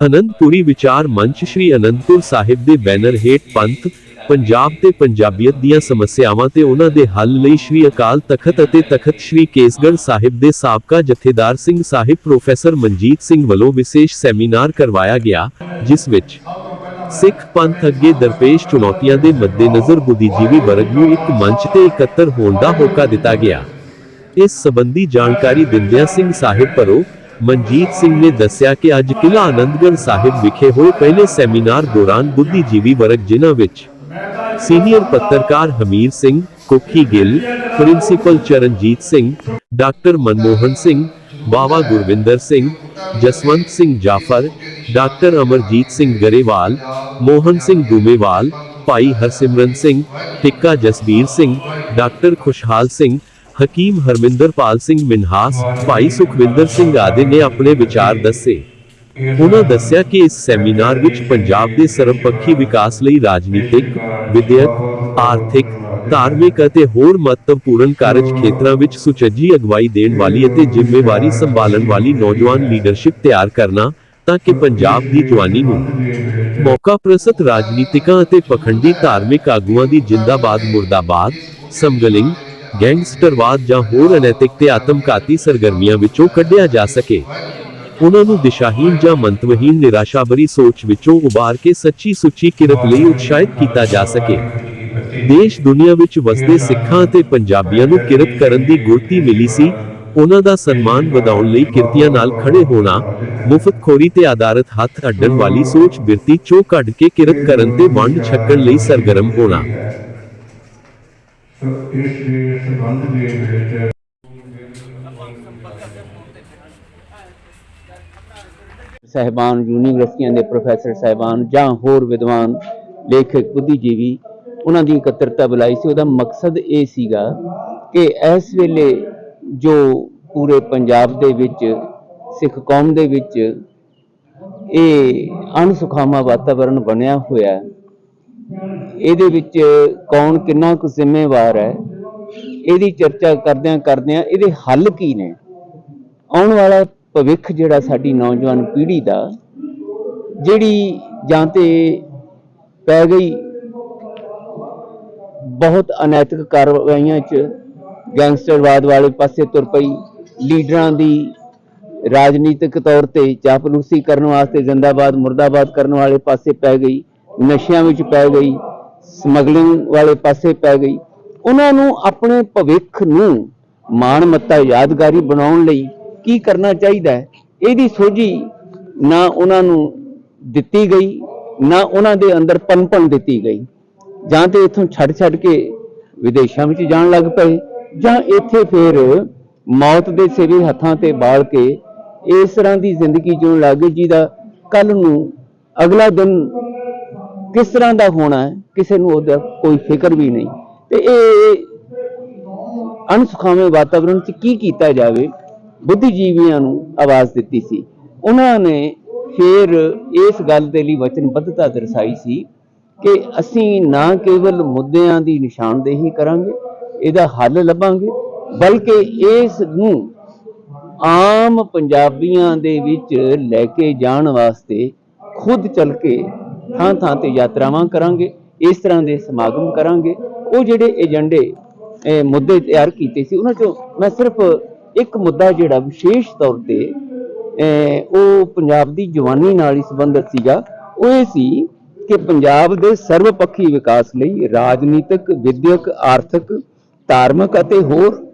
ਅਨੰਦਪੁਰੀ ਵਿਚਾਰ ਮੰਚ ਸ਼੍ਰੀ ਅਨੰਦਪੁਰ ਸਾਹਿਬ ਦੇ ਬੈਨਰ ਹੇਠ ਪੰਥ, ਪੰਜਾਬ ਤੇ ਪੰਜਾਬੀਅਤ ਦੀਆਂ ਸਮੱਸਿਆਵਾਂ ਤੇ ਉਹਨਾਂ ਦੇ ਹੱਲ ਲਈ ਸ਼੍ਰੀ ਅਕਾਲ ਤਖਤ ਅਤੇ ਤਖਤ ਸ਼੍ਰੀ ਕੇਸਗੜ੍ਹ ਸਾਹਿਬ ਦੇ ਸਾਬਕਾ ਜਥੇਦਾਰ ਸਿੰਘ ਸਾਹਿਬ ਪ੍ਰੋਫੈਸਰ ਮਨਜੀਤ ਸਿੰਘ ਵੱਲੋਂ ਵਿਸ਼ੇਸ਼ ਸੈਮੀਨਾਰ ਕਰਵਾਇਆ ਗਿਆ, ਜਿਸ ਵਿੱਚ ਸਿੱਖ ਪੰਥ ਅੱਗੇ ਦਰਪੇਸ਼ ਚੁਣੌਤੀਆਂ ਦੇ ਮੱਦੇਨਜ਼ਰ ਬੁੱਧੀਜੀਵੀ ਵਰਗ ਨੂੰ ਇੱਕ ਮੰਚ ਤੇ ਇਕੱਤਰ ਹੋਣ ਦਾ ਹੋਕਾ ਦਿੱਤਾ ਗਿਆ। ਇਸ ਸੰਬੰਧੀ ਜਾਣਕਾਰੀ ਦਿੰਦਿਆਂ ਸਿੰਘ ਸਾਹਿਬ ਪਰੋ ਮਨਜੀਤ ਸਿੰਘ ਨੇ ਦੱਸਿਆ ਕਿ ਅੱਜ ਕਿਲ੍ਹਾ ਆਨੰਦਗੜ੍ਹ ਸਾਹਿਬ ਵਿਖੇ ਹੋਏ ਪਹਿਲੇ ਸੈਮੀਨਾਰ ਦੌਰਾਨ ਬੁੱਧੀਜੀਵੀ ਵਰਗ ਜਿਨ੍ਹਾਂ ਵਿੱਚ ਸੀਨੀਅਰ ਪੱਤਰਕਾਰ Hamir Singh Kokhi Gill, principal Charanjit Singh, doctor Manmohan Singh, Bawa Gurvinder Singh, Jaswant Singh Jafar, doctor Amarjit Singh Grewal, Mohan Singh Doomewal, Bhai Harsimran Singh Tikka Jasbir Singh, doctor Khushal Singh Hakim ਹਰਮਿੰਦਰਪਾਲ Singh Minhas ਭਾਈ ਸੁਖਵਿੰਦਰ ਸਿੰਘ ਆਦਿ ਨੇ ਆਪਣੇ ਵਿਚਾਰ ਦੱਸੇ। ਉਹਨਾਂ ਦੱਸਿਆ ਕਿ ਇਸ seminar ਵਿੱਚ ਪੰਜਾਬ ਦੇ ਸਰਬਪੱਖੀ ਵਿਕਾਸ ਲਈ ਰਾਜਨੀਤਿਕ, ਵਿਦਿਅਕ, ਆਰਥਿਕ, ਧਾਰਮਿਕ ਅਤੇ ਹੋਰ ਮਹੱਤਵਪੂਰਨ ਕਾਰਜ ਖੇਤਰਾਂ ਵਿੱਚ ਸੁਚੱਜੀ ਅਗਵਾਈ ਦੇਣ ਵਾਲੀ ਅਤੇ ਜ਼ਿੰਮੇਵਾਰੀ ਸੰਭਾਲਣ ਵਾਲੀ ਨੌਜਵਾਨ ਲੀਡਰਸ਼ਿਪ ਤਿਆਰ ਕਰਨਾ ਤਾਂ ਕਿ ਪੰਜਾਬ ਦੀ ਜਵਾਨੀ ਨੂੰ ਮੌਕਾ ਪ੍ਰਸਤ ਰਾਜਨੀਤਿਕਾਂ ਅਤੇ ਪਖੰਡੀ ਧਾਰਮਿਕ ਆਗੂਆਂ ਦੀ ਜਿੰਦਾਬਾਦ ਮੁਰਦਾਬਾਦ ਸਮਗਲਿੰਗ ਗੈਂਗਸਟਰਵਾਦ ਜਾਂ ਹੋਰ ਅਨੈਤਿਕ ਤੇ ਆਤਮਘਾਤੀ ਸਰਗਰਮੀਆਂ ਵਿੱਚੋਂ ਕੱਢਿਆ ਜਾ ਸਕੇ। ਉਹਨਾਂ ਨੂੰ ਦਿਸ਼ਾਹੀਨ ਜਾਂ ਮੰਤਵਹੀਨ ਨਿਰਾਸ਼ਾਭਰੀ ਸੋਚ ਵਿੱਚੋਂ ਉਬਾਰ ਕੇ ਸੱਚੀ ਸੁੱਚੀ ਕਿਰਤ ਲਈ ਉਤਸ਼ਾਹਿਤ ਕੀਤਾ ਜਾ ਸਕੇ। ਦੇਸ਼ ਦੁਨੀਆ ਵਿੱਚ ਵਸਦੇ ਸਿੱਖਾਂ ਅਤੇ ਪੰਜਾਬੀਆਂ ਨੂੰ ਕਿਰਤ ਕਰਨ ਦੀ ਗੁਰਤੀ ਮਿਲੀ ਸੀ। ਉਹਨਾਂ ਦਾ ਸਨਮਾਨ ਵਧਾਉਣ ਲਈ ਕਿਰਤੀਆਂ ਨਾਲ ਖੜੇ ਹੋਣਾ, ਮੁਫਤਖੋਰੀ ਤੇ ਆਧਾਰਿਤ ਹੱਥ ਅੱਡਣ ਵਾਲੀ ਸੋਚ ਬਿਰਤੀ ਚੋਂ ਕੱਢ ਕੇ ਕਿਰਤ ਕਰਨ ਤੇ ਵੰਡ ਛਕਣ ਲਈ ਸਰਗਰਮ ਹੋਣਾ। ਇਸ ਦੇ ਸੰਬੰਧ ਦੇ ਵਿੱਚ ਸਹਿਬਾਨ ਯੂਨੀਵਰਸਿਟੀਆਂ ਦੇ ਪ੍ਰੋਫੈਸਰ ਸਹਿਬਾਨ ਜਾਂ ਹੋਰ ਵਿਦਵਾਨ ਲੇਖਕ, ਬੁੱਧੀਜੀਵੀ, ਉਹਨਾਂ ਦੀ ਇਕੱਤਰਤਾ ਬੁਲਾਈ ਸੀ। ਉਹਦਾ ਮਕਸਦ ਇਹ ਸੀਗਾ ਕਿ ਇਸ ਵੇਲੇ ਜੋ ਪੂਰੇ ਪੰਜਾਬ ਦੇ ਵਿੱਚ, ਸਿੱਖ ਕੌਮ ਦੇ ਵਿੱਚ ਇਹ ਅਣਸੁਖਾਵਾਂ ਵਾਤਾਵਰਣ ਬਣਿਆ ਹੋਇਆ ਇਹਦੇ ਵਿੱਚ ਕੌਣ ਕਿੰਨਾ ਕੁ ਜ਼ਿੰਮੇਵਾਰ ਹੈ? ਇਹਦੀ ਚਰਚਾ ਕਰਦਿਆਂ ਕਰਦਿਆਂ ਇਹਦੇ ਹੱਲ ਕੀ ਨੇ? ਆਉਣ ਵਾਲਾ ਭਵਿੱਖ ਜਿਹੜਾ ਸਾਡੀ ਨੌਜਵਾਨ ਪੀੜ੍ਹੀ ਦਾ, ਜਿਹੜੀ ਜਾਂ ਤੇ ਪੈ ਗਈ ਬਹੁਤ ਅਨੈਤਿਕ ਕਾਰਵਾਈਆਂ 'ਚ, ਗੈਂਗਸਟਰਵਾਦ ਵਾਲੇ ਪਾਸੇ ਤੁਰ ਪਈ, ਲੀਡਰਾਂ ਦੀ ਰਾਜਨੀਤਿਕ ਤੌਰ ਤੇ ਚਾਪਲੂਸੀ ਕਰਨ ਵਾਸਤੇ ਜ਼ਿੰਦਾਬਾਦ, ਮੁਰਦਾਬਾਦ ਕਰਨ ਵਾਲੇ ਪਾਸੇ ਪੈ ਗਈ ਨਸ਼ਿਆਂ ਵਿੱਚ ਪੈ ਗਈ, ਸਮਗਲਿੰਗ ਵਾਲੇ ਪਾਸੇ ਪੈ ਗਈ। ਉਹਨਾਂ ਨੂੰ ਆਪਣੇ ਭਵਿੱਖ ਨੂੰ ਮਾਣਮੱਤਾ, ਯਾਦਗਾਰੀ ਬਣਾਉਣ ਲਈ ਕੀ ਕਰਨਾ ਚਾਹੀਦਾ ਹੈ? ਇਹਦੀ ਸੋਝੀ ਨਾ ਉਹਨਾਂ ਨੂੰ ਦਿੱਤੀ ਗਈ, ਨਾ ਉਹਨਾਂ ਦੇ ਅੰਦਰ ਪਨਪਣ ਦਿੱਤੀ ਗਈ। ਜਾਂ ਤੇ ਇਥੋਂ ਛੱਡ ਛੱਡ ਕੇ ਵਿਦੇਸ਼ਾਂ ਵਿੱਚ ਜਾਣ ਲੱਗ ਪਏ, ਜਾਂ ਇੱਥੇ ਫਿਰ ਮੌਤ ਦੇ ਸੇਵੇ ਹੱਥਾਂ ਤੇ ਬਾਲ ਕੇ ਇਸ ਤਰ੍ਹਾਂ ਦੀ ਜ਼ਿੰਦਗੀ ਜਿਉਣ ਲੱਗ ਗਏ ਜਿਹਦਾ ਕੱਲ ਨੂੰ ਅਗਲਾ ਦਿਨ ਕਿਸ ਤਰ੍ਹਾਂ ਦਾ ਹੋਣਾ ਹੈ, ਕਿਸੇ ਨੂੰ ਉਹਦਾ ਕੋਈ ਫਿਕਰ ਵੀ ਨਹੀਂ। ਤੇ ਇਹ ਅਣਸੁਖਾਵੇਂ ਵਾਤਾਵਰਣ 'ਚ ਕੀ ਕੀਤਾ ਜਾਵੇ, ਬੁੱਧੀਜੀਵੀਆਂ ਨੂੰ ਆਵਾਜ਼ ਦਿੱਤੀ ਸੀ। ਉਹਨਾਂ ਨੇ ਫਿਰ ਇਸ ਗੱਲ ਦੇ ਲਈ ਵਚਨਬੱਧਤਾ ਦਰਸਾਈ ਸੀ ਕਿ ਅਸੀਂ ਨਾ ਕੇਵਲ ਮੁੱਦਿਆਂ ਦੀ ਨਿਸ਼ਾਨਦੇਹੀ ਕਰਾਂਗੇ, ਇਹਦਾ ਹੱਲ ਲੱਭਾਂਗੇ, ਬਲਕਿ ਇਸ ਨੂੰ ਆਮ ਪੰਜਾਬੀਆਂ ਦੇ ਵਿੱਚ ਲੈ ਕੇ ਜਾਣ ਵਾਸਤੇ ਖੁਦ ਚੱਲ ਕੇ ਥਾਂ ਥਾਂ ਤੇ ਯਾਤਰਾਵਾਂ ਕਰਾਂਗੇ ਇਸ ਤਰ੍ਹਾਂ ਦੇ ਸਮਾਗਮ ਕਰਾਂਗੇ। ਉਹ ਜਿਹੜੇ ਏਜੰਡੇ ਮੁੱਦੇ ਤਿਆਰ ਕੀਤੇ ਸੀ ਉਹਨਾਂ ਚੋਂ ਮੈਂ ਸਿਰਫ ਇੱਕ ਮੁੱਦਾ ਜਿਹੜਾ ਵਿਸ਼ੇਸ਼ ਤੌਰ ਤੇ ਅਹ, ਉਹ ਪੰਜਾਬ ਦੀ ਜਵਾਨੀ ਨਾਲ ਹੀ ਸੰਬੰਧਿਤ ਸੀਗਾ। ਉਹ ਇਹ ਸੀ ਕਿ ਪੰਜਾਬ ਦੇ ਸਰਵਪੱਖੀ ਵਿਕਾਸ ਲਈ ਰਾਜਨੀਤਿਕ ਵਿਦਿਅਕ ਆਰਥਿਕ ਧਾਰਮਿਕ ਅਤੇ ਹੋਰ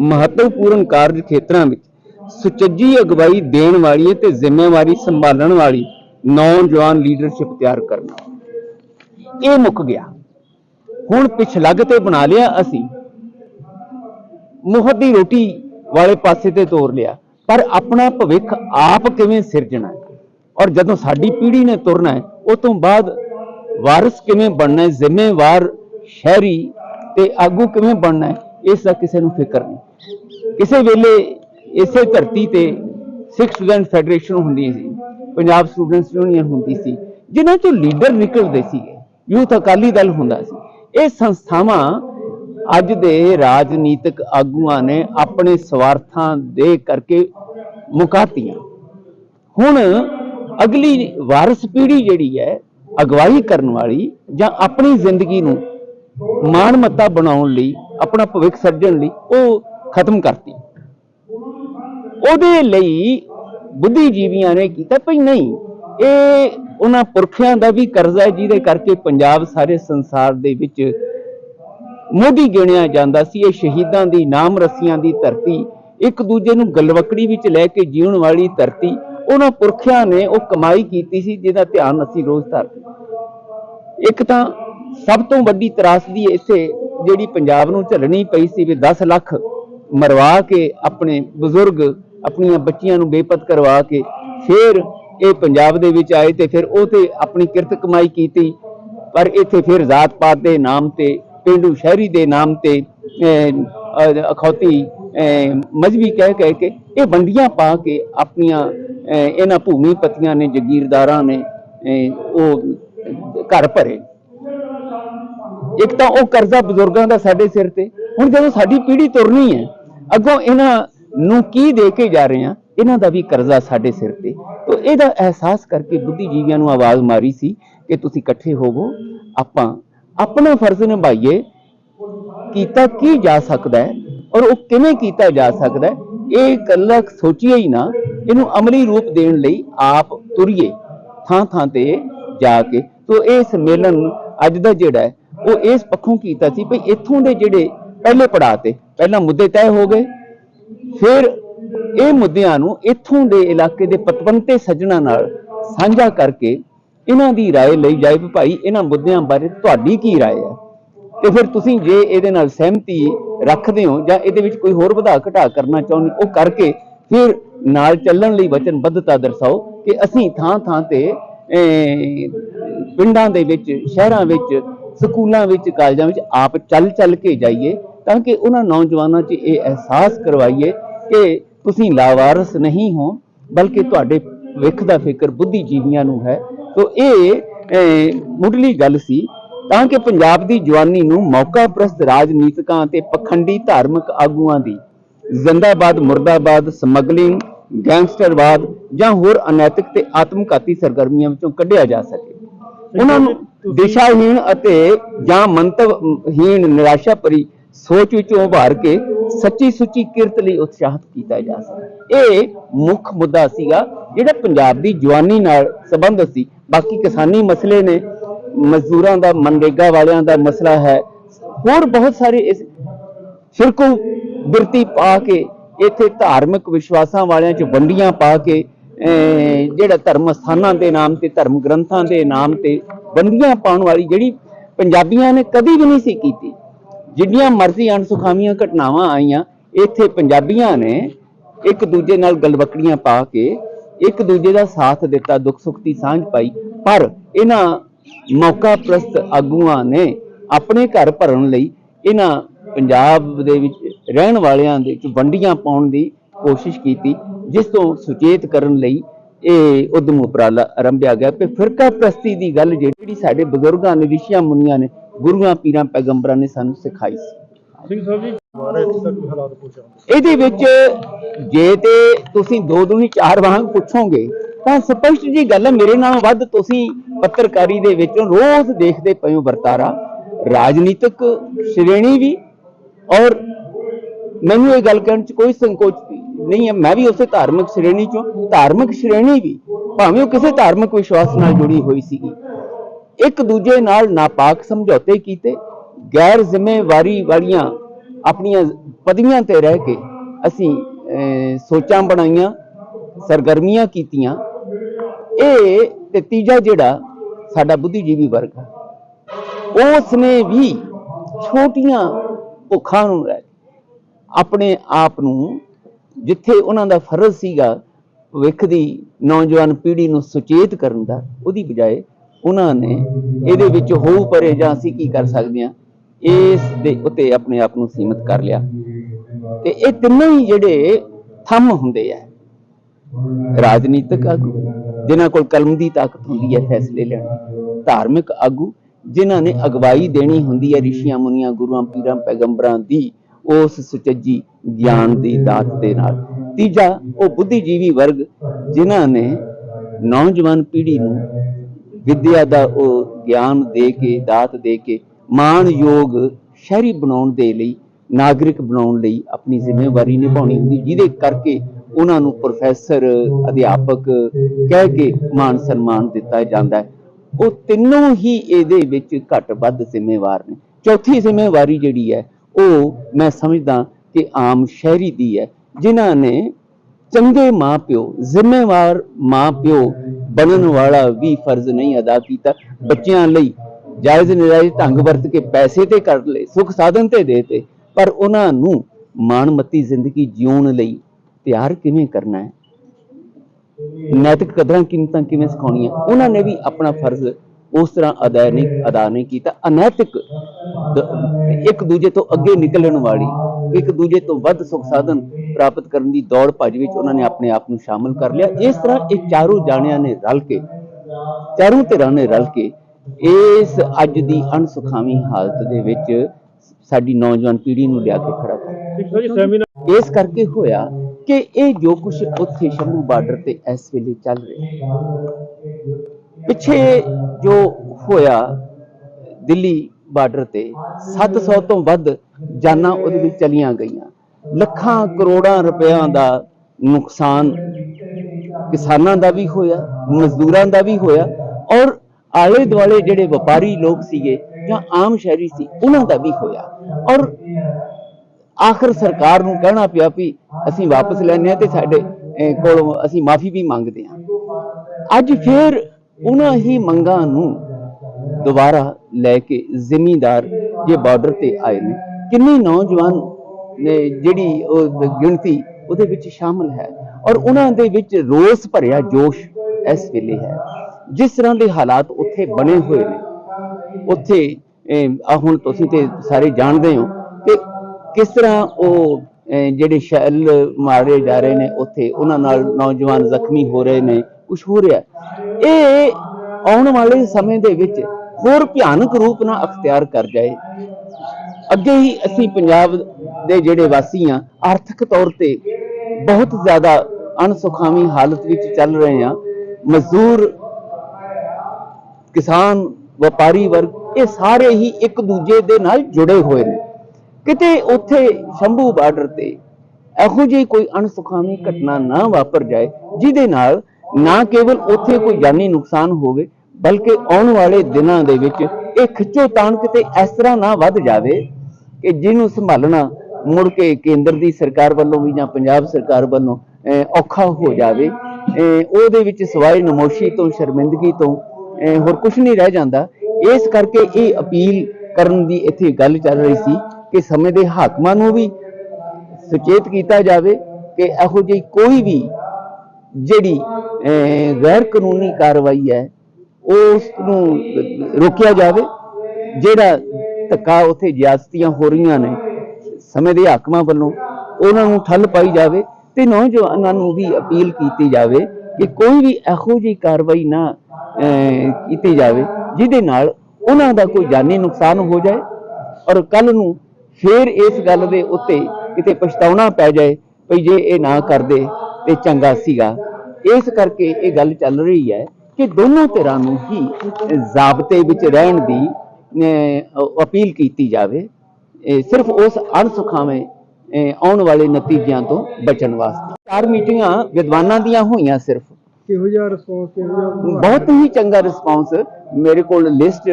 ਮਹੱਤਵਪੂਰਨ ਕਾਰਜ ਖੇਤਰਾਂ ਵਿੱਚ ਸੁਚੱਜੀ ਅਗਵਾਈ ਦੇਣ ਵਾਲੀ ਤੇ ਜ਼ਿੰਮੇਵਾਰੀ ਸੰਭਾਲਣ ਵਾਲੀ ਨੌਜਵਾਨ ਲੀਡਰਸ਼ਿਪ ਤਿਆਰ ਕਰਨਾ। ਇਹ ਮੁੱਕ ਗਿਆ। ਹੁਣ ਪਿਛਲੱਗ ਤੇ ਬਣਾ ਲਿਆ ਅਸੀਂ। ਮੁਹੱਤ ਦੀ ਰੋਟੀ ਵਾਲੇ ਪਾਸੇ ਤੇ ਤੋਰ ਲਿਆ। ਪਰ ਆਪਣਾ ਭਵਿੱਖ ਆਪ ਕਿਵੇਂ ਸਿਰਜਣਾ ਹੈ? ਔਰ ਜਦੋਂ ਸਾਡੀ ਪੀੜ੍ਹੀ ਨੇ ਤੁਰਨਾ ਹੈ, ਉਹ ਤੋਂ ਬਾਅਦ ਵਾਰਿਸ ਕਿਵੇਂ ਬਣਨਾ ਹੈ? ਜ਼ਿੰਮੇਵਾਰ ਸ਼ਹਿਰੀ ਤੇ ਆਗੂ ਕਿਵੇਂ ਬਣਨਾ ਹੈ? ਇਸ ਦਾ ਕਿਸੇ ਨੂੰ ਫਿਕਰ ਨਹੀਂ। ਕਿਸੇ ਵੇਲੇ ਇਸੇ ਧਰਤੀ ਤੇ ਸਿੱਖ ਸਟੂਡੈਂਟ ਫੈਡਰੇਸ਼ਨ ਹੁੰਦੀ ਸੀ। ਪੰਜਾਬ ਸਟੂਡੈਂਟਸ ਯੂਨੀਅਨ ਹੁੰਦੀ ਸੀ, ਜਿਨ੍ਹਾਂ ਚੋਂ ਲੀਡਰ ਨਿਕਲਦੇ ਸੀ ਯੂਥ ਅਕਾਲੀ ਦਲ ਹੁੰਦਾ ਸੀ। ਇਹ ਸੰਸਥਾਵਾਂ ਅੱਜ ਦੇ ਰਾਜਨੀਤਿਕ ਆਗੂਆਂ ਨੇ ਆਪਣੇ ਸਵਾਰਥਾਂ ਦੇ ਕਰਕੇ ਮੁਕਾਤੀਆਂ। ਹੁਣ ਅਗਲੀ ਵਾਰਸ ਪੀੜ੍ਹੀ ਜਿਹੜੀ ਹੈ, ਅਗਵਾਈ ਕਰਨ ਵਾਲੀ ਜਾਂ ਆਪਣੀ ਜ਼ਿੰਦਗੀ ਨੂੰ ਮਾਣਮੱਤਾ ਬਣਾਉਣ ਲਈ, ਆਪਣਾ ਭਵਿੱਖ ਸਿਰਜਣ ਲਈ ਉਹ ਖਤਮ ਕਰਤੀ। ਉਹਦੇ ਲਈ ਬੁੱਧੀਜੀਵੀਆਂ ਨੇ ਕੀਤਾ ਭਈ ਨਹੀਂ, ਇਹ ਉਹਨਾਂ ਪੁਰਖਿਆਂ ਦਾ ਵੀ ਕਰਜ਼ਾ ਹੈ, ਜਿਹਦੇ ਕਰਕੇ ਪੰਜਾਬ ਸਾਰੇ ਸੰਸਾਰ ਦੇ ਵਿੱਚ ਮੋਢੀ ਗਿਣਿਆ ਜਾਂਦਾ ਸੀ। ਇਹ ਸ਼ਹੀਦਾਂ ਦੀ ਨਾਮ ਰਸੀਆਂ ਦੀ ਧਰਤੀ, ਇੱਕ ਦੂਜੇ ਨੂੰ ਗਲਵਕੜੀ ਵਿੱਚ ਲੈ ਕੇ ਜੀਉਣ ਵਾਲੀ ਧਰਤੀ, ਉਹਨਾਂ ਪੁਰਖਿਆਂ ਨੇ ਉਹ ਕਮਾਈ ਕੀਤੀ ਸੀ, ਜਿਹਦਾ ਧਿਆਨ ਅਸੀਂ ਰੋਜ਼ ਧਰਦੇ ਇੱਕ ਤਾਂ ਸਭ ਤੋਂ ਵੱਡੀ ਤਰਾਸਦੀ ਇੱਥੇ ਜਿਹੜੀ ਪੰਜਾਬ ਨੂੰ ਝੱਲਣੀ ਪਈ ਸੀ ਵੀ 10 ਲੱਖ ਮਰਵਾ ਕੇ ਆਪਣੇ ਬਜ਼ੁਰਗ ਆਪਣੀਆਂ ਬੱਚੀਆਂ ਨੂੰ ਬੇਪਤ ਕਰਵਾ ਕੇ ਫਿਰ ਇਹ ਪੰਜਾਬ ਦੇ ਵਿੱਚ ਆਏ ਤੇ ਫਿਰ ਉਹ ਤੇ ਆਪਣੀ ਕਿਰਤ ਕਮਾਈ ਕੀਤੀ, ਪਰ ਇੱਥੇ ਫਿਰ ਜ਼ਾਤ ਪਾਤ ਦੇ ਨਾਮ ਤੇ, ਪਿੰਡੂ ਸ਼ਹਿਰੀ ਦੇ ਨਾਮ ਤੇ ਅਖੌਤੀ ਮਜ਼ਬੀ ਕਹਿ ਕਹਿ ਕੇ ਇਹ ਵੰਡੀਆਂ ਪਾ ਕੇ ਆਪਣੀਆਂ ਇਹਨਾਂ ਭੂਮੀ ਪਤੀਆਂ ਨੇ, ਜ਼ਗੀਰਦਾਰਾਂ ਨੇ ਉਹ ਘਰ ਭਰੇ। ਇੱਕ ਤਾਂ ਉਹ ਕਰਜ਼ਾ ਬਜ਼ੁਰਗਾਂ ਦਾ ਸਾਡੇ ਸਿਰ ਤੇ, ਹੁਣ ਜਦੋਂ ਸਾਡੀ ਪੀੜ੍ਹੀ ਤੁਰਨੀ ਹੈ, ਅੱਗੋਂ ਇਹਨਾਂ ਨੂੰ ਕੀ ਦੇ ਕੇ ਜਾ ਰਹੇ ਆ ਇਹਨਾਂ ਦਾ ਵੀ ਕਰਜ਼ਾ ਸਾਡੇ ਸਿਰ ਤੇ। ਤੋਂ ਇਹਦਾ ਅਹਿਸਾਸ ਕਰਕੇ ਬੁੱਧੀਜੀਵੀਆਂ ਨੂੰ ਆਵਾਜ਼ ਮਾਰੀ ਸੀ ਕਿ ਤੁਸੀਂ ਇਕੱਠੇ ਹੋਵੋ, ਆਪਾਂ ਆਪਣਾ ਫਰਜ਼ ਨਿਭਾਈਏ, ਕੀਤਾ ਕੀ ਜਾ ਸਕਦਾ ਹੈ ਔਰ ਉਹ ਕਿਵੇਂ ਕੀਤਾ ਜਾ ਸਕਦਾ ਹੈ, ਇਹ ਇਕੱਲਾ ਸੋਚੀਏ ਹੀ ਨਾ, ਇਹਨੂੰ ਅਮਲੀ ਰੂਪ ਦੇਣ ਲਈ ਆਪ ਤੁਰੀਏ, ਥਾਂ ਥਾਂ ਤੇ ਜਾ ਕੇ। ਤੋ ਇਹ ਸੰਮੇਲਨ ਅੱਜ ਦਾ ਜਿਹੜਾ ਹੈ, ਉਹ ਇਸ ਪੱਖੋਂ ਕੀਤਾ ਸੀ ਭਈ ਇੱਥੋਂ ਦੇ ਜਿਹੜੇ ਪਹਿਲੇ ਪੜਾਅ ਤੇ, ਪਹਿਲਾਂ ਮੁੱਦੇ ਤੈਅ ਹੋ ਗਏ ਫਿਰ ਇਹ ਮੁੱਦਿਆਂ ਨੂੰ ਇੱਥੋਂ ਦੇ ਇਲਾਕੇ ਦੇ ਪਤਵੰਤੇ ਸੱਜਣਾ ਨਾਲ ਸਾਂਝਾ ਕਰਕੇ ਇਹਨਾਂ ਦੀ رائے ਲਈ ਜਾਏ ਵੀ ਭਾਈ ਇਹਨਾਂ ਮੁੱਦਿਆਂ ਬਾਰੇ ਤੁਹਾਡੀ ਕੀ رائے ਹੈ ਤੇ ਫਿਰ ਤੁਸੀਂ ਜੇ ਇਹਦੇ ਨਾਲ ਸਹਿਮਤੀ ਰੱਖਦੇ ਹੋ ਜਾਂ ਇਹਦੇ ਵਿੱਚ ਕੋਈ ਹੋਰ ਵਧਾ ਘਟਾ ਕਰਨਾ ਚਾਹੁੰਦੇ ਹੋ, ਉਹ ਕਰਕੇ ਫਿਰ ਨਾਲ ਚੱਲਣ ਲਈ ਵਚਨਬੱਧਤਾ ਦਰਸਾਓ ਕਿ ਅਸੀਂ ਥਾਂ ਥਾਂ ਤੇ ਅਹ, ਪਿੰਡਾਂ ਦੇ ਵਿੱਚ ਸ਼ਹਿਰਾਂ ਵਿੱਚ ਸਕੂਲਾਂ ਵਿੱਚ ਕਾਲਜਾਂ ਵਿੱਚ ਆਪ ਚੱਲ ਚੱਲ ਕੇ ਜਾਈਏ ਤਾਂ ਕਿ ਉਹਨਾਂ ਨੌਜਵਾਨਾਂ 'ਚ ਇਹ ਅਹਿਸਾਸ ਕਰਵਾਈਏ ਕਿ ਤੁਸੀਂ ਲਾਵਾਰਸ ਨਹੀਂ ਹੋ ਬਲਕਿ ਤੁਹਾਡੇ ਭਵਿੱਖ ਦਾ ਫਿਕਰ ਬੁੱਧੀਜੀਵੀਆਂ ਨੂੰ ਹੈ। ਤੋ ਇਹ ਮੁੱਢਲੀ ਗੱਲ ਸੀ। ਤਾਂ ਕਿ ਪੰਜਾਬ ਦੀ ਜਵਾਨੀ ਨੂੰ ਮੌਕਾ ਪ੍ਰਸਤ ਰਾਜਨੀਤਿਕਾਂ ਤੇ ਪਖੰਡੀ ਧਾਰਮਿਕ ਆਗੂਆਂ ਦੀ ਜ਼ਿੰਦਾਬਾਦ ਮੁਰਦਾਬਾਦ ਸਮਗਲਿੰਗ ਗੈਂਗਸਟਰਵਾਦ ਜਾਂ ਹੋਰ ਅਨੈਤਿਕ ਤੇ ਆਤਮਘਾਤੀ ਸਰਗਰਮੀਆਂ ਵਿੱਚੋਂ ਕੱਢਿਆ ਜਾ ਸਕੇ। ਉਹਨਾਂ ਨੂੰ ਦਿਸ਼ਾਹੀਣ ਅਤੇ ਜਾਂ ਮੰਤਵਹੀਣ ਨਿਰਾਸ਼ਾ ਭਰੀ ਸੋਚ ਵਿੱਚੋਂ ਉਭਾਰ ਕੇ ਸੱਚੀ ਸੁੱਚੀ ਕਿਰਤ ਲਈ ਉਤਸ਼ਾਹਿਤ ਕੀਤਾ ਜਾ ਸਕੇ। ਇਹ ਮੁੱਖ ਮੁੱਦਾ ਸੀਗਾ, ਜਿਹੜਾ ਪੰਜਾਬ ਦੀ ਜਵਾਨੀ ਨਾਲ ਸੰਬੰਧਿਤ ਸੀ। ਬਾਕੀ ਕਿਸਾਨੀ ਮਸਲੇ ਨੇ, ਮਜ਼ਦੂਰਾਂ ਦਾ, ਮਨਰੇਗਾ ਵਾਲਿਆਂ ਦਾ ਮਸਲਾ ਹੈ। ਹੋਰ ਬਹੁਤ ਸਾਰੇ ਇਸ ਸ਼ਿਰਕੂ ਬਿਰਤੀ ਪਾ ਕੇ, ਇੱਥੇ ਧਾਰਮਿਕ ਵਿਸ਼ਵਾਸਾਂ ਵਾਲਿਆਂ ਚ ਵੰਡੀਆਂ ਪਾ ਕੇ ਜਿਹੜਾ ਧਰਮ ਸਥਾਨਾਂ ਦੇ ਨਾਮ ਤੇ, ਧਰਮ ਗ੍ਰੰਥਾਂ ਦੇ ਨਾਮ ਤੇ ਵੰਡੀਆਂ ਪਾਉਣ ਵਾਲੀ ਜਿਹੜੀ ਪੰਜਾਬੀਆਂ ਨੇ ਕਦੀ ਵੀ ਨਹੀਂ ਸੀ ਕੀਤੀ। ਜਿੰਨੀਆਂ ਮਰਜ਼ੀ ਅਣਸੁਖਾਵੀਆਂ ਘਟਨਾਵਾਂ ਆਈਆਂ, ਇੱਥੇ ਪੰਜਾਬੀਆਂ ਨੇ ਇੱਕ ਦੂਜੇ ਨਾਲ ਗਲਵਕੜੀਆਂ ਪਾ ਕੇ ਇੱਕ ਦੂਜੇ ਦਾ ਸਾਥ ਦਿੱਤਾ, ਦੁੱਖ ਸੁੱਖ ਦੀ ਸਾਂਝ ਪਾਈ। ਪਰ ਇਹਨਾਂ ਮੌਕਾ ਪ੍ਰਸਤ ਆਗੂਆਂ ਨੇ ਆਪਣੇ ਘਰ ਭਰਨ ਲਈ ਇਹਨਾਂ ਪੰਜਾਬ ਦੇ ਵਿੱਚ ਰਹਿਣ ਵਾਲਿਆਂ ਦੇ ਵਿੱਚ ਵੰਡੀਆਂ ਪਾਉਣ ਦੀ ਕੋਸ਼ਿਸ਼ ਕੀਤੀ, ਜਿਸ ਤੋਂ ਸੁਚੇਤ ਕਰਨ ਲਈ ਇਹ ਉਦਮ ਉਪਰਾਲਾ ਆਰੰਭਿਆ ਗਿਆ। ਤੇ ਫਿਰਕਾ ਪ੍ਰਸਤੀ ਦੀ ਗੱਲ ਜਿਹੜੀ ਸਾਡੇ ਬਜ਼ੁਰਗਾਂ ਨੇ, ਰਿਸ਼ੀਆਂ ਮੁਨੀਆਂ ਨੇ ਗੁਰੂਆਂ ਪੀਰਾਂ ਪੈਗੰਬਰਾਂ ਨੇ ਸਾਨੂੰ ਸਿਖਾਈ ਸੀ। ਸਿੰਘ ਸਾਹਿਬ ਜੀ? ਦੁਬਾਰਾ ਇੱਥੇ ਤੱਕ ਵੀ ਹਾਲਾਤ ਪਹੁੰਚਾਉਂਦੇ ਇਹਦੇ ਵਿੱਚ ਜੇ ਤੇ ਤੁਸੀਂ ਦੋ ਦੂਣੀ ਚਾਰ ਵਾਂਗ ਪੁੱਛੋਗੇ ਤਾਂ ਸਪਸ਼ਟ ਜੀ ਗੱਲ ਹੈ ਮੇਰੇ ਨਾਲੋਂ ਵੱਧ ਤੁਸੀਂ ਪੱਤਰਕਾਰੀ ਦੇ ਵਿੱਚੋਂ ਰੋਜ਼ ਦੇਖਦੇ ਪਏ ਹੋ ਵਰਤਾਰਾ। ਰਾਜਨੀਤਿਕ ਸ਼੍ਰੇਣੀ ਵੀ ਔਰ ਮੈਨੂੰ ਇਹ ਗੱਲ ਕਰਨ ਚ ਕੋਈ ਸੰਕੋਚ ਨਹੀਂ ਹੈ। ਮੈਂ ਵੀ ਉਸੇ ਧਾਰਮਿਕ ਸ਼੍ਰੇਣੀ ਚੋਂ। ਧਾਰਮਿਕ ਸ਼੍ਰੇਣੀ ਵੀ ਭਾਵੇਂ ਉਹ ਕਿਸੇ ਧਾਰਮਿਕ ਵਿਸ਼ਵਾਸ ਨਾਲ ਜੁੜੀ ਹੋਈ ਸੀਗੀ। ਇੱਕ ਦੂਜੇ ਨਾਲ ਨਾਪਾਕ ਸਮਝੌਤੇ ਕੀਤੇ, ਗੈਰ ਜ਼ਿੰਮੇਵਾਰੀ ਵਾਲੀਆਂ ਆਪਣੀਆਂ ਪਦਵੀਆਂ ਤੇ ਰਹਿ ਕੇ ਅਸੀਂ ਸੋਚਾਂ ਬਣਾਈਆਂ, ਸਰਗਰਮੀਆਂ ਕੀਤੀਆਂ। ਇਹ ਤੇ ਤੀਜਾ ਜਿਹੜਾ ਸਾਡਾ ਬੁੱਧੀਜੀਵੀ ਵਰਗ ਹੈ। ਉਸ ਨੇ ਵੀ ਛੋਟੀਆਂ ਭੁੱਖਾਂ ਨੂੰ ਰਹਿ ਕੇ ਆਪਣੇ ਆਪ ਨੂੰ ਜਿੱਥੇ ਉਹਨਾਂ ਦਾ ਫਰਜ਼ ਸੀਗਾ ਭਵਿੱਖ ਦੀ ਨੌਜਵਾਨ ਪੀੜ੍ਹੀ ਨੂੰ ਸੁਚੇਤ ਕਰਨ ਦਾ, ਉਹਦੀ ਬਜਾਏ ਉਹਨਾਂ ਨੇ ਇਹਦੇ ਵਿੱਚ ਹੋਊ ਪਰੇ ਜਾਂ ਅਸੀਂ ਕੀ ਕਰ ਸਕਦੇ ਹਾਂ, ਇਸ ਦੇ ਉੱਤੇ ਆਪਣੇ ਆਪ ਨੂੰ ਸੀਮਿਤ ਕਰ ਲਿਆ। ਤੇ ਇਹ ਤਿੰਨੋਂ ਹੀ ਜਿਹੜੇ ਥੰਮ ਹੁੰਦੇ ਆ, ਰਾਜਨੀਤਿਕ ਆਗੂ, ਜਿਨ੍ਹਾਂ ਕੋਲ ਕਲਮ ਦੀ ਤਾਕਤ ਹੁੰਦੀ ਹੈ ਫੈਸਲੇ ਲੈਣ ਦੀ, ਧਾਰਮਿਕ ਆਗੂ, ਜਿਨ੍ਹਾਂ ਨੇ ਅਗਵਾਈ ਦੇਣੀ ਹੁੰਦੀ ਹੈ ਰਿਸ਼ੀਆਂ, ਮੁਨੀਆਂ, ਗੁਰੂਆਂ, ਪੀਰਾਂ, ਪੈਗੰਬਰਾਂ ਦੀ ਉਸ ਸੁਚੱਜੀ ਗਿਆਨ ਦੀ ਦਾਤ ਦੇ ਨਾਲ। ਤੀਜਾ ਉਹ ਬੁੱਧੀਜੀਵੀ ਵਰਗ, ਜਿਨ੍ਹਾਂ ਨੇ ਨੌਜਵਾਨ ਪੀੜ੍ਹੀ ਨੂੰ ਵਿੱਦਿਆ ਦਾ ਉਹ ਗਿਆਨ ਦੇ ਕੇ, ਦਾਤ ਦੇ ਕੇ ਮਾਣਯੋਗ ਸ਼ਹਿਰੀ ਬਣਾਉਣ ਦੇ ਲਈ, ਨਾਗਰਿਕ ਬਣਾਉਣ ਲਈ ਆਪਣੀ ਜ਼ਿੰਮੇਵਾਰੀ ਨਿਭਾਉਣੀ ਹੁੰਦੀ, ਜਿਹਦੇ ਕਰਕੇ ਉਹਨਾਂ ਨੂੰ ਪ੍ਰੋਫੈਸਰ, ਅਧਿਆਪਕ ਕਹਿ ਕੇ ਮਾਣ ਸਨਮਾਨ ਦਿੱਤਾ ਜਾਂਦਾ ਹੈ। ਉਹ ਤਿੰਨੋਂ ਹੀ ਇਹਦੇ ਵਿੱਚ ਘੱਟ ਵੱਧ ਜ਼ਿੰਮੇਵਾਰ ਨੇ। ਚੌਥੀ ਜ਼ਿੰਮੇਵਾਰੀ ਜਿਹੜੀ ਹੈ, ਉਹ ਮੈਂ ਸਮਝਦਾ ਕਿ ਆਮ ਸ਼ਹਿਰੀ ਦੀ ਹੈ, ਜਿਨ੍ਹਾਂ ਨੇ ਚੰਗੇ ਮਾਪਿਓ, ਜ਼ਿੰਮੇਵਾਰ ਮਾਪਿਓ ਬਣਨ ਵਾਲਾ ਵੀ ਫਰਜ਼ ਨਹੀਂ ਅਦਾ ਕੀਤਾ। ਬੱਚਿਆਂ ਲਈ ਜਾਇਜ਼ ਨਜਾਇਜ਼ ਢੰਗ ਵਰਤ ਕੇ ਪੈਸੇ ਤੇ ਕਰ ਲਏ, ਸੁੱਖ ਸਾਧਨ ਤੇ ਦੇਤੇ ਪਰ ਉਹਨਾਂ ਨੂੰ ਮਾਣਮੱਤੀ ਜ਼ਿੰਦਗੀ ਜਿਉਣ ਲਈ ਤਿਆਰ ਕਿਵੇਂ ਕਰਨਾ ਹੈ? ਨੈਤਿਕ ਕਦਰਾਂ ਕੀਮਤਾਂ ਕਿਵੇਂ ਸਿਖਾਉਣੀਆਂ? ਉਹਨਾਂ ਨੇ ਵੀ ਆਪਣਾ ਫਰਜ਼ ਉਸ ਤਰ੍ਹਾਂ ਅਦਾ ਨਹੀਂ ਅਦਾ ਨਹੀਂ ਕੀਤਾ। ਅਨੈਤਿਕ ਇੱਕ ਦੂਜੇ ਤੋਂ ਅੱਗੇ ਨਿਕਲਣ ਵਾਲੀ ਇੱਕ ਦੂਜੇ ਤੋਂ ਵੱਧ ਸੁਖ ਸਾਧਨ ਪ੍ਰਾਪਤ ਕਰਨ ਦੀ ਦੌੜ ਭੱਜ ਵਿੱਚ ਉਹਨਾਂ ਨੇ ਆਪਣੇ ਆਪ ਨੂੰ ਸ਼ਾਮਲ ਕਰ ਲਿਆ। ਇਸ ਤਰ੍ਹਾਂ ਇਹ ਚਾਰੋਂ ਜਾਣਿਆਂ ਨੇ ਰਲ ਕੇ ਚਾਰੋਂ ਧਿਰਾਂ ਨੇ ਰਲ ਕੇ ਇਸ ਅੱਜ ਦੀ ਅਣਸੁਖਾਵੀਂ ਹਾਲਤ ਦੇ ਵਿੱਚ ਸਾਡੀ ਨੌਜਵਾਨ ਪੀੜ੍ਹੀ ਨੂੰ ਲਿਆ ਕੇ ਖੜਾ ਕਰ ਇਸ ਕਰਕੇ ਹੋਇਆ ਕਿ ਇਹ ਜੋ ਕੁਝ ਉੱਥੇ ਸ਼ੰਭੂ ਬਾਰਡਰ ਤੇ ਇਸ ਵੇਲੇ ਚੱਲ ਰਿਹਾ ਪਿੱਛੇ ਜੋ ਹੋਇਆ ਦਿੱਲੀ ਬਾਰਡਰ ਤੇ 700 ਤੋਂ ਵੱਧ ਜਾਨਾਂ ਉਹਦੇ ਵਿੱਚ ਚਲੀਆਂ ਗਈਆਂ। ਲੱਖਾਂ ਕਰੋੜਾਂ ਰੁਪਇਆਂ ਦਾ ਨੁਕਸਾਨ ਕਿਸਾਨਾਂ ਦਾ ਵੀ ਹੋਇਆ, ਮਜ਼ਦੂਰਾਂ ਦਾ ਵੀ ਹੋਇਆ ਔਰ ਆਲੇ ਦੁਆਲੇ ਜਿਹੜੇ ਵਪਾਰੀ ਲੋਕ ਸੀਗੇ ਜਾਂ ਆਮ ਸ਼ਹਿਰੀ ਸੀ, ਉਹਨਾਂ ਦਾ ਵੀ ਹੋਇਆ। ਔਰ ਆਖਰ ਸਰਕਾਰ ਨੂੰ ਕਹਿਣਾ ਪਿਆ ਵੀ ਅਸੀਂ ਵਾਪਸ ਲੈਣੇ ਆ ਤੇ ਸਾਡੇ ਕੋਲੋਂ ਅਸੀਂ ਮਾਫੀ ਵੀ ਮੰਗਦੇ ਹਾਂ। ਅੱਜ ਫਿਰ ਉਹਨਾਂ ਹੀ ਮੰਗਾਂ ਨੂੰ ਦੁਬਾਰਾ ਲੈ ਕੇ ਜ਼ਿਮੀਂਦਾਰ ਜੇ ਬਾਰਡਰ ਤੇ ਆਏ ਨੇ। ਕਿੰਨੇ ਨੌਜਵਾਨ ਨੇ ਜਿਹੜੀ ਉਹ ਗਿਣਤੀ ਉਹਦੇ ਵਿੱਚ ਸ਼ਾਮਲ ਹੈ ਔਰ ਉਹਨਾਂ ਦੇ ਵਿੱਚ ਰੋਸ ਭਰਿਆ ਜੋਸ਼ ਇਸ ਵੇਲੇ ਹੈ। ਜਿਸ ਤਰ੍ਹਾਂ ਦੇ ਹਾਲਾਤ ਉੱਥੇ ਬਣੇ ਹੋਏ ਨੇ, ਉੱਥੇ ਆ ਹੁਣ ਤੁਸੀਂ ਤੇ ਸਾਰੇ ਜਾਣਦੇ ਹੋ ਕਿ ਕਿਸ ਤਰ੍ਹਾਂ ਉਹ ਜਿਹੜੇ ਸ਼ੈਲ ਮਾਰੇ ਜਾ ਰਹੇ ਨੇ ਉੱਥੇ, ਉਹਨਾਂ ਨਾਲ ਨੌਜਵਾਨ ਜ਼ਖਮੀ ਹੋ ਰਹੇ ਨੇ ਕੁਝ ਹੋ ਰਿਹਾ ਇਹ ਆਉਣ ਵਾਲੇ ਸਮੇਂ ਦੇ ਵਿੱਚ ਹੋਰ ਭਿਆਨਕ ਰੂਪ ਨਾਲ ਅਖਤਿਆਰ ਕਰ ਜਾਏ। ਅੱਗੇ ਹੀ ਅਸੀਂ ਪੰਜਾਬ ਦੇ ਜਿਹੜੇ ਵਾਸੀ ਆ ਆਰਥਿਕ ਤੌਰ ਤੇ ਬਹੁਤ ਜ਼ਿਆਦਾ ਅਣਸੁਖਾਵੀ ਹਾਲਤ ਵਿੱਚ ਚੱਲ ਰਹੇ ਆ ਮਜ਼ਦੂਰ, ਕਿਸਾਨ, ਵਪਾਰੀ ਵਰਗ ਇਹ ਸਾਰੇ ਹੀ ਇੱਕ ਦੂਜੇ ਦੇ ਨਾਲ ਜੁੜੇ ਹੋਏ ਨੇ। ਕਿਤੇ ਉੱਥੇ ਸ਼ੰਭੂ ਬਾਰਡਰ ਤੇ ਇਹੋ ਜਿਹੀ ਕੋਈ ਅਣਸੁਖਾਵੀ ਘਟਨਾ ਨਾ ਵਾਪਰ ਜਾਏ, ਜਿਹਦੇ ਨਾਲ ਨਾ ਕੇਵਲ ਉੱਥੇ ਕੋਈ ਜਾਨੀ ਨੁਕਸਾਨ ਹੋਵੇ, ਬਲਕਿ ਆਉਣ ਵਾਲੇ ਦਿਨਾਂ ਦੇ ਵਿੱਚ ਇਹ ਖਿੱਚੋ ਤਾਣ ਕਿਤੇ ਇਸ ਤਰ੍ਹਾਂ ਨਾ ਵੱਧ ਜਾਵੇ ਕਿ ਜਿਹਨੂੰ ਸੰਭਾਲਣਾ ਮੁੜ ਕੇ ਕੇਂਦਰ ਦੀ ਸਰਕਾਰ ਵੱਲੋਂ ਵੀ ਜਾਂ ਪੰਜਾਬ ਸਰਕਾਰ ਵੱਲੋਂ ਔਖਾ ਹੋ ਜਾਵੇ। ਉਹਦੇ ਵਿੱਚ ਸਵਾਏ ਨਮੋਸ਼ੀ ਤੋਂ, ਸ਼ਰਮਿੰਦਗੀ ਤੋਂ ਹੋਰ ਕੁਝ ਨਹੀਂ ਰਹਿ ਜਾਂਦਾ। ਇਸ ਕਰਕੇ ਇਹ ਅਪੀਲ ਕਰਨ ਦੀ ਇੱਥੇ ਗੱਲ ਚੱਲ ਰਹੀ ਸੀ ਕਿ ਸਮੇਂ ਦੇ ਹਾਕਮਾਂ ਨੂੰ ਵੀ ਸੁਚੇਤ ਕੀਤਾ ਜਾਵੇ ਕਿ ਇਹੋ ਜਿਹੀ ਕੋਈ ਵੀ ਜਿਹੜੀ ਗੈਰ ਕਾਨੂੰਨੀ ਕਾਰਵਾਈ ਹੈ ਉਸ ਨੂੰ ਰੋਕਿਆ ਜਾਵੇ, ਜਿਹੜਾ ਧੱਕਾ ਉੱਥੇ ਜਿਆਸਤੀਆਂ ਹੋ ਰਹੀਆਂ ਨੇ, ਸਮੇਂ ਦੇ ਹਾਕਮਾਂ ਵੱਲੋਂ, ਉਹਨਾਂ ਨੂੰ ਠੱਲ ਪਾਈ ਜਾਵੇ ਤੇ ਨੌਜਵਾਨਾਂ ਨੂੰ ਵੀ ਅਪੀਲ ਕੀਤੀ ਜਾਵੇ ਕਿ ਕੋਈ ਵੀ ਇਹੋ ਜਿਹੀ ਕਾਰਵਾਈ ਨਾ ਕੀਤੀ ਜਾਵੇ, ਜਿਹਦੇ ਨਾਲ ਉਹਨਾਂ ਦਾ ਕੋਈ ਜਾਨੀ ਨੁਕਸਾਨ ਹੋ ਜਾਏ ਔਰ ਕੱਲ ਨੂੰ ਫੇਰ ਇਸ ਗੱਲ ਦੇ ਉੱਤੇ ਕਿਤੇ ਪਛਤਾਉਣਾ ਪੈ ਜਾਏ, ਭਈ ਜੇ ਇਹ ਨਾ ਕਰਦੇ ਤੇ ਚੰਗਾ ਸੀਗਾ। ਇਸ ਕਰਕੇ ਇਹ ਗੱਲ ਚੱਲ ਰਹੀ ਹੈ ਕਿ ਦੋਨੋਂ ਧਿਰਾਂ ਨੂੰ ਹੀ ਜ਼ਾਬਤੇ ਵਿੱਚ ਰਹਿਣ ਦੀ ਅਪੀਲ ਕੀਤੀ ਜਾਵੇ ਸਿਰਫ ਉਸ ਅਣਸੁਖਾਵੇਂ ਆਉਣ ਵਾਲੇ ਨਤੀਜਿਆਂ ਤੋਂ ਬਚਣ ਵਾਸਤੇ। ਚਾਰ ਮੀਟਿੰਗਾਂ ਵਿਦਵਾਨਾਂ ਦੀਆਂ ਹੋਈਆਂ ਸਿਰਫ। ਕਿਹੋ ਜਿਹਾ ਰਿਸਪੌਂਸ ਕਿਹੋ ਜਿਹਾ ਬਹੁਤ ਹੀ ਚੰਗਾ ਰਿਸਪਾਂਸ ਮੇਰੇ ਕੋਲ ਲਿਸਟ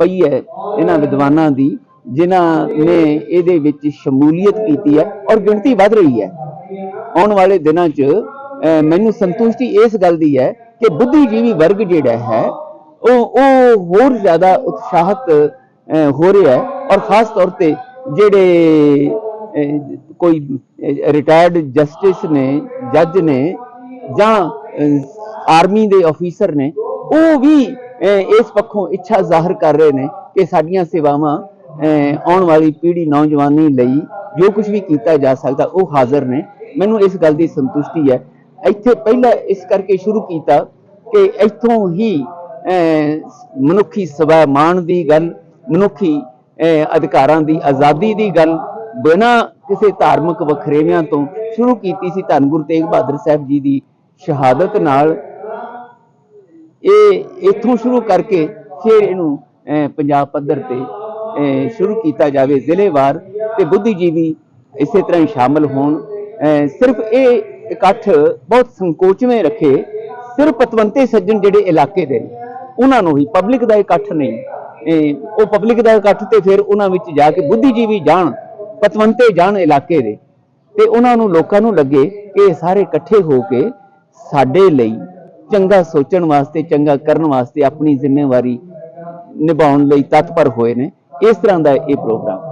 ਪਈ ਹੈ ਇਹਨਾਂ ਵਿਦਵਾਨਾਂ ਦੀ ਜਿਨ੍ਹਾਂ ਨੇ ਇਹਦੇ ਵਿੱਚ ਸ਼ਮੂਲੀਅਤ ਕੀਤੀ ਹੈ ਔਰ ਗਿਣਤੀ ਵੱਧ ਰਹੀ ਹੈ। ਆਉਣ ਵਾਲੇ ਦਿਨਾਂ 'ਚ ਮੈਨੂੰ ਸੰਤੁਸ਼ਟੀ ਇਸ ਗੱਲ ਦੀ ਹੈ ਕਿ ਬੁੱਧੀਜੀਵੀ ਵਰਗ ਜਿਹੜਾ ਹੈ ਉਹ ਉਹ ਹੋਰ ਜ਼ਿਆਦਾ ਉਤਸ਼ਾਹਤ ਅਹ, ਹੋ ਰਿਹਾ ਹੈ ਔਰ ਖਾਸ ਤੌਰ ਤੇ ਜਿਹੜੇ ਕੋਈ ਰਿਟਾਇਰਡ ਜਸਟਿਸ ਨੇ ਜੱਜ ਨੇ ਜਾਂ ਆਰਮੀ ਦੇ ਅਫੀਸਰ ਨੇ ਉਹ ਵੀ ਅਹ, ਇਸ ਪੱਖੋਂ ਇੱਛਾ ਜ਼ਾਹਰ ਕਰ ਰਹੇ ਨੇ ਕਿ ਸਾਡੀਆਂ ਸੇਵਾਵਾਂ ਅਹ, ਆਉਣ ਵਾਲੀ ਪੀੜ੍ਹੀ ਨੌਜਵਾਨੀ ਲਈ ਜੋ ਕੁਝ ਵੀ ਕੀਤਾ ਜਾ ਸਕਦਾ ਉਹ ਹਾਜ਼ਰ ਨੇ। ਮੈਨੂੰ ਇਸ ਗੱਲ ਦੀ ਸੰਤੁਸ਼ਟੀ ਹੈ ਇੱਥੇ ਪਹਿਲਾਂ ਇਸ ਕਰਕੇ ਸ਼ੁਰੂ ਕੀਤਾ ਕਿ ਇੱਥੋਂ ਹੀ ਅਹ, ਮਨੁੱਖੀ ਸਵੈਮਾਨ ਦੀ ਗੱਲ ਮਨੁੱਖੀ ਅਹ, ਅਧਿਕਾਰਾਂ ਦੀ ਆਜ਼ਾਦੀ ਦੀ ਗੱਲ ਬਿਨਾਂ ਕਿਸੇ ਧਾਰਮਿਕ ਵਖਰੇਵਿਆਂ ਤੋਂ ਸ਼ੁਰੂ ਕੀਤੀ ਸੀ ਧੰਨ ਗੁਰੂ ਤੇਗ ਬਹਾਦਰ ਸਾਹਿਬ ਜੀ ਦੀ ਸ਼ਹਾਦਤ ਨਾਲ। ਇਹ ਇੱਥੋਂ ਸ਼ੁਰੂ ਕਰਕੇ ਫਿਰ ਇਹਨੂੰ ਅਹ, ਪੰਜਾਬ ਪੱਧਰ ਤੇ ਅਹ, ਸ਼ੁਰੂ ਕੀਤਾ ਜਾਵੇ ਜ਼ਿਲ੍ਹੇਵਾਰ ਤੇ ਬੁੱਧੀਜੀਵੀ ਇਸੇ ਤਰ੍ਹਾਂ ਹੀ ਸ਼ਾਮਲ ਹੋਣ। ਅਹ, ਸਿਰਫ ਇਹ ਇਕੱਠ ਬਹੁਤ ਸੰਕੋਚਵੇਂ ਰੱਖੇ, ਸਿਰਫ ਪਤਵੰਤੇ ਸੱਜਣ ਜਿਹੜੇ ਇਲਾਕੇ ਦੇ ਨੇ, ਉਹਨਾਂ ਨੂੰ ਹੀ ਪਬਲਿਕ ਦਾ ਇਕੱਠ ਨਹੀਂ ਉਹ ਪਬਲਿਕ ਦਾ ਇਕੱਠ ਤੇ ਫਿਰ ਉਹਨਾਂ ਵਿੱਚ ਜਾ ਕੇ ਬੁੱਧੀਜੀਵੀ ਜਾਣ, ਪਤਵੰਤੇ ਜਾਣ ਇਲਾਕੇ ਦੇ, ਤੇ ਉਹਨਾਂ ਨੂੰ ਲੋਕਾਂ ਨੂੰ ਲੱਗੇ ਕਿ ਇਹ ਸਾਰੇ ਇਕੱਠੇ ਹੋ ਕੇ ਸਾਡੇ ਲਈ ਚੰਗਾ ਸੋਚਣ ਵਾਸਤੇ, ਚੰਗਾ ਕਰਨ ਵਾਸਤੇ ਆਪਣੀ ਜ਼ਿੰਮੇਵਾਰੀ ਨਿਭਾਉਣ ਲਈ ਤਤਪਰ ਹੋਏ ਨੇ, ਇਸ ਤਰ੍ਹਾਂ ਦਾ ਇਹ ਪ੍ਰੋਗਰਾਮ